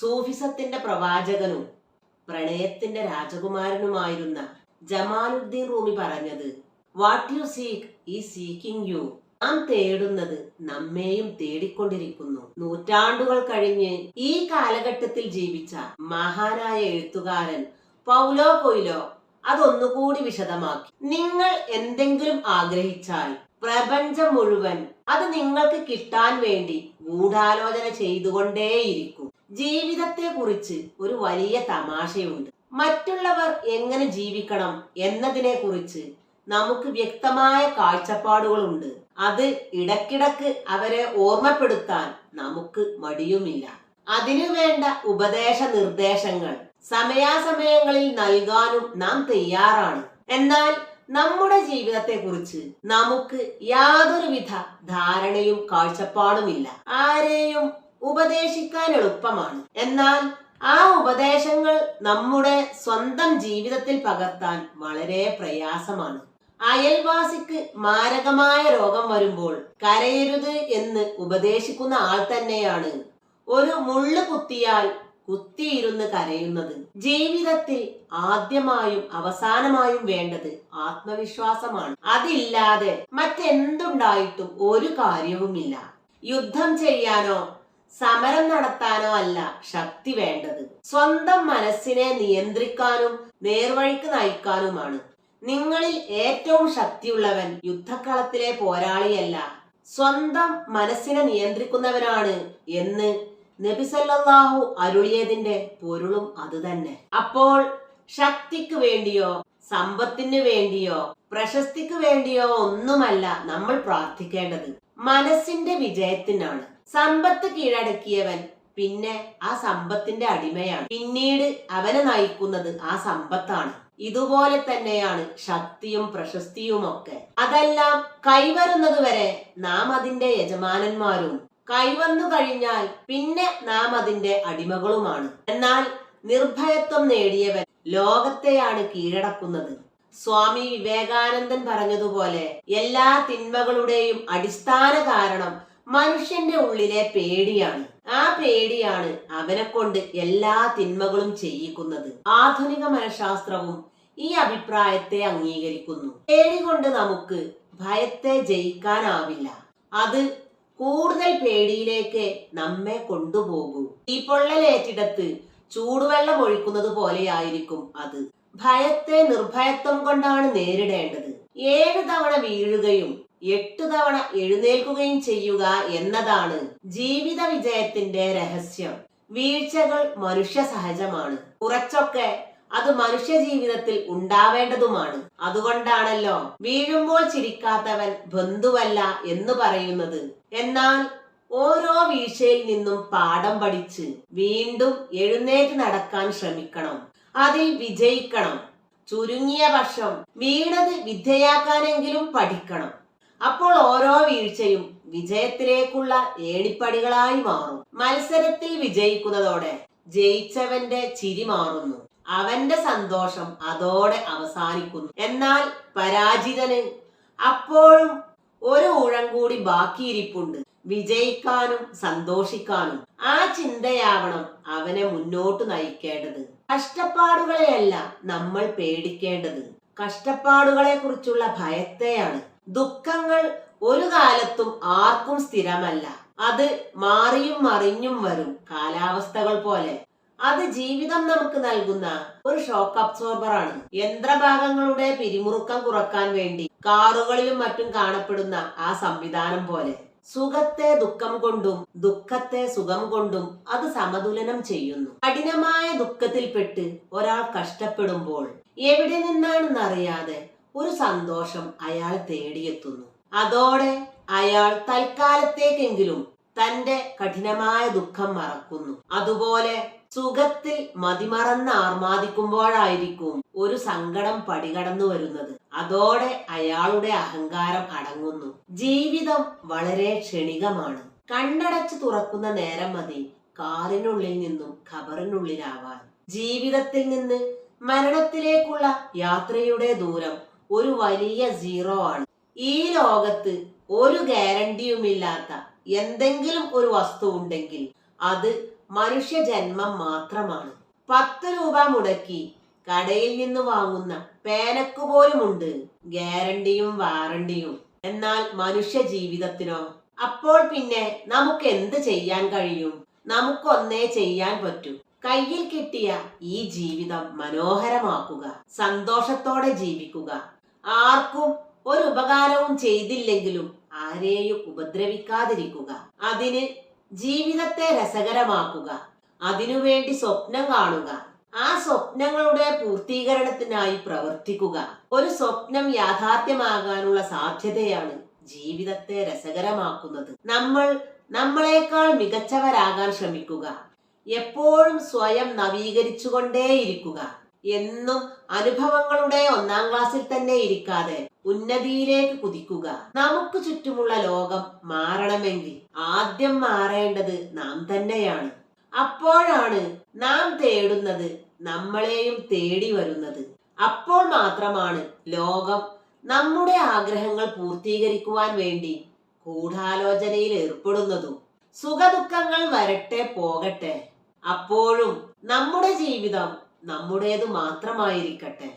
സൂഫിസത്തിന്റെ പ്രവാചകനും പ്രണയത്തിന്റെ രാജകുമാരനുമായിരുന്ന Jamaluddin Rumi പറഞ്ഞത് what you seek is seeking you നാം തേടുന്നത് നമ്മെയും തേടിക്കൊണ്ടിരിക്കുന്നു. നൂറ്റാണ്ടുകൾ കഴിഞ്ഞ് ഈ കാലഘട്ടത്തിൽ ജീവിച്ച മഹാനായ എഴുത്തുകാരൻ പൗലോ കൊയിലോ അതൊന്നുകൂടി വിശദമാക്കി. നിങ്ങൾ എന്തെങ്കിലും ആഗ്രഹിച്ചാൽ പ്രപഞ്ചം മുഴുവൻ അത് നിങ്ങൾക്ക് കിട്ടാൻ വേണ്ടി ഗൂഢാലോചന ചെയ്തുകൊണ്ടേയിരിക്കും. ജീവിതത്തെ കുറിച്ച് ഒരു വലിയ തമാശയുണ്ട്. മറ്റുള്ളവർ എങ്ങനെ ജീവിക്കണം എന്നതിനെ കുറിച്ച് നമുക്ക് വ്യക്തമായ കാഴ്ചപ്പാടുകളുണ്ട്. അത് ഇടക്കിടക്ക് അവരെ ഓർമ്മപ്പെടുത്താൻ നമുക്ക് മടിയുമില്ല. അതിനു വേണ്ട ഉപദേശ നിർദ്ദേശങ്ങൾ സമയാസമയങ്ങളിൽ നൽകാനും നാം തയ്യാറാണ്. എന്നാൽ നമ്മുടെ ജീവിതത്തെ കുറിച്ച് നമുക്ക് യാതൊരുവിധ ധാരണയും കാഴ്ചപ്പാടുമില്ല. ആരെയും ഉപദേശിക്കാൻ എളുപ്പമാണ്. എന്നാൽ ആ ഉപദേശങ്ങൾ നമ്മുടെ സ്വന്തം ജീവിതത്തിൽ പകർത്താൻ വളരെ പ്രയാസമാണ്. അയൽവാസിക്ക് മാരകമായ രോഗം വരുമ്പോൾ കരയരുത് എന്ന് ഉപദേശിക്കുന്ന ആൾ തന്നെയാണ്. ഒരു മുള്ളു കുത്തിയാൽ കുത്തിയിരുന്ന് കരയുന്നത് ജീവിതത്തിൽ ആദ്യമായും അവസാനമായും വേണ്ടത് ആത്മവിശ്വാസമാണ്. അതില്ലാതെ മറ്റെന്തുണ്ടായിട്ടും ഒരു കാര്യവുമില്ല. യുദ്ധം ചെയ്യാനോ സമരം നടത്താനോ അല്ല ശക്തി വേണ്ടത്. സ്വന്തം മനസ്സിനെ നിയന്ത്രിക്കാനും നേർവഴിക്ക് നയിക്കാനുമാണ്. നിങ്ങളിൽ ഏറ്റവും ശക്തിയുള്ളവൻ യുദ്ധക്കളത്തിലെ പോരാളിയല്ല. സ്വന്തം മനസ്സിനെ നിയന്ത്രിക്കുന്നവനാണ് എന്ന് നബിസല്ലാഹു അരുളിയതിന്റെ പൊരുളും അതുതന്നെ. അപ്പോൾ ശക്തിക്ക് വേണ്ടിയോ സമ്പത്തിന് വേണ്ടിയോ പ്രശസ്തിക്ക് വേണ്ടിയോ ഒന്നുമല്ല നമ്മൾ പ്രാർത്ഥിക്കേണ്ടത്. മനസ്സിന്റെ വിജയത്തിനാണ്. സമ്പത്ത് കീഴടക്കിയവൻ പിന്നെ ആ സമ്പത്തിന്റെ അടിമയാണ്. പിന്നീട് അവനെ നയിക്കുന്നത് ആ സമ്പത്താണ്. ഇതുപോലെ തന്നെയാണ് ശക്തിയും പ്രശസ്തിയും ഒക്കെ അതെല്ലാം കൈവരുന്നത് വരെ നാം അതിന്റെ യജമാനന്മാരും കൈവന്നു കഴിഞ്ഞാൽ പിന്നെ നാം അതിന്റെ അടിമകളുമാണ്. എന്നാൽ നിർഭയത്വം നേടിയവൻ ലോകത്തെയാണ് കീഴടക്കുന്നത്. സ്വാമി വിവേകാനന്ദൻ പറഞ്ഞതുപോലെ എല്ലാ തിന്മകളുടെയും അടിസ്ഥാന കാരണം മനുഷ്യന്റെ ഉള്ളിലെ പേടിയാണ്. ആ പേടിയാണ് അവനെ കൊണ്ട് എല്ലാ തിന്മകളും ചെയ്യിക്കുന്നത്. ആധുനിക മനഃശാസ്ത്രവും ഈ അഭിപ്രായത്തെ അംഗീകരിക്കുന്നു. പേടി കൊണ്ട് നമുക്ക് ഭയത്തെ ജയിക്കാനാവില്ല. അത് കൂടുതൽ പേടിയിലേക്ക് നമ്മെ കൊണ്ടുപോകൂ. ഈ പൊള്ളലേറ്റിടത്ത് ചൂടുവെള്ളം ഒഴിക്കുന്നത് പോലെയായിരിക്കും അത്. ഭയത്തെ നിർഭയത്വം കൊണ്ടാണ് നേരിടേണ്ടത്. ഏഴ് തവണ വീഴുകയും എട്ടു തവണ എഴുന്നേൽക്കുകയും ചെയ്യുക എന്നതാണ് ജീവിത വിജയത്തിന്റെ രഹസ്യം. വീഴ്ചകൾ മനുഷ്യ സഹജമാണ്. കുറച്ചൊക്കെ അത് മനുഷ്യ ജീവിതത്തിൽ ഉണ്ടാവേണ്ടതുമാണ്. അതുകൊണ്ടാണല്ലോ വീഴുമ്പോൾ ചിരിക്കാത്തവൻ ബന്ധുവല്ല എന്ന് പറയുന്നത്. എന്നാൽ ഓരോ വീഴ്ചയിൽ നിന്നും പാഠം പഠിച്ച് വീണ്ടും എഴുന്നേറ്റ് നടക്കാൻ ശ്രമിക്കണം. അതിൽ വിജയിക്കണം. ചുരുങ്ങിയ പക്ഷം വീണത് വിദ്യയാക്കാനെങ്കിലും പഠിക്കണം. അപ്പോൾ ഓരോ വീഴ്ചയും വിജയത്തിലേക്കുള്ള ഏണിപ്പടികളായി മാറും. മത്സരത്തിൽ വിജയിക്കുന്നതോടെ ജയിച്ചവന്റെ ചിരി മാറുന്നു. അവന്റെ സന്തോഷം അതോടെ അവസാനിക്കുന്നു. എന്നാൽ പരാജിതന് അപ്പോഴും ഒരു ഊഴം കൂടി ബാക്കിയിരിപ്പുണ്ട്. വിജയിക്കാനും സന്തോഷിക്കാനും. ആ ചിന്തയാവണം അവനെ മുന്നോട്ട് നയിക്കേണ്ടത്. കഷ്ടപ്പാടുകളെയല്ല നമ്മൾ പേടിക്കേണ്ടത്. കഷ്ടപ്പാടുകളെ കുറിച്ചുള്ള ഭയത്തെയാണ്. ദുഃഖങ്ങൾ ഒരു കാലത്തും ആർക്കും സ്ഥിരമല്ല. അത് മാറിയും മറിഞ്ഞും വരും കാലാവസ്ഥകൾ പോലെ. അത് ജീവിതം നമുക്ക് നൽകുന്ന ഒരു ഷോക്ക് അബ്സോർബർ ആണ്. യന്ത്രഭാഗങ്ങളുടെ പിരിമുറുക്കം കുറയ്ക്കാൻ വേണ്ടി കാറുകളിലും മറ്റും കാണപ്പെടുന്ന ആ സംവിധാനം പോലെ. സുഖത്തെ ദുഃഖം കൊണ്ടും ദുഃഖത്തെ സുഖം കൊണ്ടും അത് സമതുലനം ചെയ്യുന്നു. കഠിനമായ ദുഃഖത്തിൽപ്പെട്ട് ഒരാൾ കഷ്ടപ്പെടുമ്പോൾ എവിടെ നിന്നാണെന്നറിയാതെ ഒരു സന്തോഷം അയാൾ തേടിയെത്തുന്നു. അതോടെ അയാൾ തൽക്കാലത്തേക്കെങ്കിലും തന്റെ കഠിനമായ ദുഃഖം മറക്കുന്നു. അതുപോലെ സുഖത്തിൽ മതിമറന്ന് ആർമാദിക്കുമ്പോഴായിരിക്കും ഒരു സങ്കടം പടികടന്നു വരുന്നത്. അതോടെ അയാളുടെ അഹങ്കാരം അടങ്ങുന്നു. ജീവിതം വളരെ ക്ഷണികമാണ്. കണ്ണടച്ച് തുറക്കുന്ന നേരം മതി കാറിനുള്ളിൽ നിന്നും ഖബറിനുള്ളിലാവാൻ. ജീവിതത്തിൽ നിന്ന് മരണത്തിലേക്കുള്ള യാത്രയുടെ ദൂരം ഒരു വലിയ സീറോ ആണ്. ഈ ലോകത്ത് ഒരു ഗ്യാരണ്ടിയുമില്ലാത്ത എന്തെങ്കിലും ഒരു വസ്തു ഉണ്ടെങ്കിൽ അത് മനുഷ്യജന്മം മാത്രമാണ്. പത്ത് രൂപ മുടക്കി കടയിൽ നിന്ന് വാങ്ങുന്ന പേനക്ക് പോലുമുണ്ട് ഗ്യാരണ്ടിയും വാറണ്ടിയും എന്നാൽ മനുഷ്യ ജീവിതത്തിനോ? അപ്പോൾ പിന്നെ നമുക്ക് എന്ത് ചെയ്യാൻ കഴിയും? നമുക്കൊന്നേ ചെയ്യാൻ പറ്റൂ. കയ്യിൽ കിട്ടിയ ഈ ജീവിതം മനോഹരമാക്കുക സന്തോഷത്തോടെ ജീവിക്കുക. ആർക്കും ഒരു ഉപകാരവും ചെയ്തില്ലെങ്കിലും ആരെയും ഉപദ്രവിക്കാതിരിക്കുക. അതിന് ജീവിതത്തെ രസകരമാക്കുക. അതിനുവേണ്ടി സ്വപ്നം കാണുക. ആ സ്വപ്നങ്ങളുടെ പൂർത്തീകരണത്തിനായി പ്രവർത്തിക്കുക. ഒരു സ്വപ്നം യാഥാർത്ഥ്യമാകാനുള്ള സാധ്യതയാണ് ജീവിതത്തെ രസകരമാക്കുന്നത്. നമ്മൾ നമ്മളെക്കാൾ മികച്ചവരാകാൻ ശ്രമിക്കുക. എപ്പോഴും സ്വയം നവീകരിച്ചുകൊണ്ടേയിരിക്കുക. എന്നും അനുഭവങ്ങളുടെ ഒന്നാം ക്ലാസ്സിൽ തന്നെ ഇരിക്കാതെ ഉന്നതിയിലേക്ക് കുതിക്കുക. നമുക്ക് ചുറ്റുമുള്ള ലോകം മാറണമെങ്കിൽ ആദ്യം മാറേണ്ടത് നാം തന്നെയാണ്. അപ്പോഴാണ് നാം തേടുന്നത് നമ്മളെയും തേടി വരുന്നത്. അപ്പോൾ മാത്രമാണ് ലോകം നമ്മുടെ ആഗ്രഹങ്ങൾ പൂർത്തീകരിക്കുവാൻ വേണ്ടി ഗൂഢാലോചനയിൽ ഏർപ്പെടുന്നതും. സുഖദുഃഖങ്ങൾ വരട്ടെ പോകട്ടെ. അപ്പോഴും നമ്മുടെ ജീവിതം നമ്മുടേത് മാത്രമായിരിക്കട്ടെ.